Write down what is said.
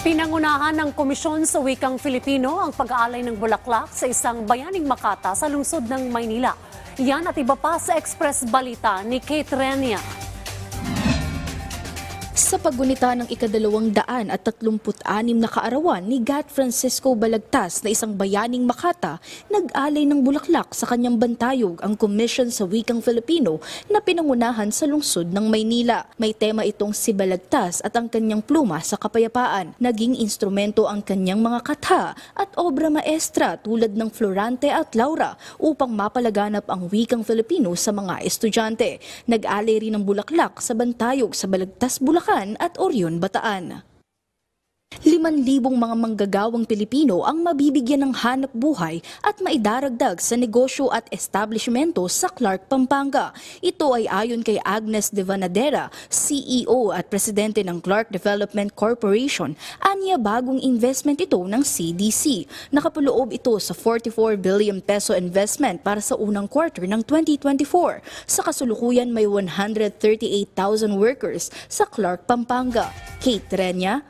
Pinangunahan ng Komisyon sa Wikang Filipino ang pag-aalay ng bulaklak sa isang bayaning Makata sa lungsod ng Maynila. Yan at iba pa sa Express Balita ni Kate Renia. Sa paggunita ng ikadalawang daan at tatlumput anim na kaarawan ni Gat Francisco Balagtas na isang bayaning Makata, nag-alay ng bulaklak sa kanyang bantayog ang Commission sa Wikang Filipino na pinangunahan sa lungsod ng Maynila. May tema itong si Balagtas at ang kanyang pluma sa kapayapaan. Naging instrumento ang kanyang mga katha at obra maestra tulad ng Florante at Laura upang mapalaganap ang wikang Filipino sa mga estudyante. Nag-alay rin ng bulaklak sa bantayog sa Balagtas, Bulacan at Orion, Bataan. Liman libong mga manggagawang Pilipino ang mabibigyan ng hanap buhay at maidaragdag sa negosyo at establishmento sa Clark, Pampanga. Ito ay ayon kay Agnes De Vanadera, CEO at Presidente ng Clark Development Corporation. Anya bagong investment ito ng CDC. Nakapaloob ito sa 44 billion peso investment para sa unang quarter ng 2024. Sa kasulukuyan may 138,000 workers sa Clark, Pampanga. Kate Renya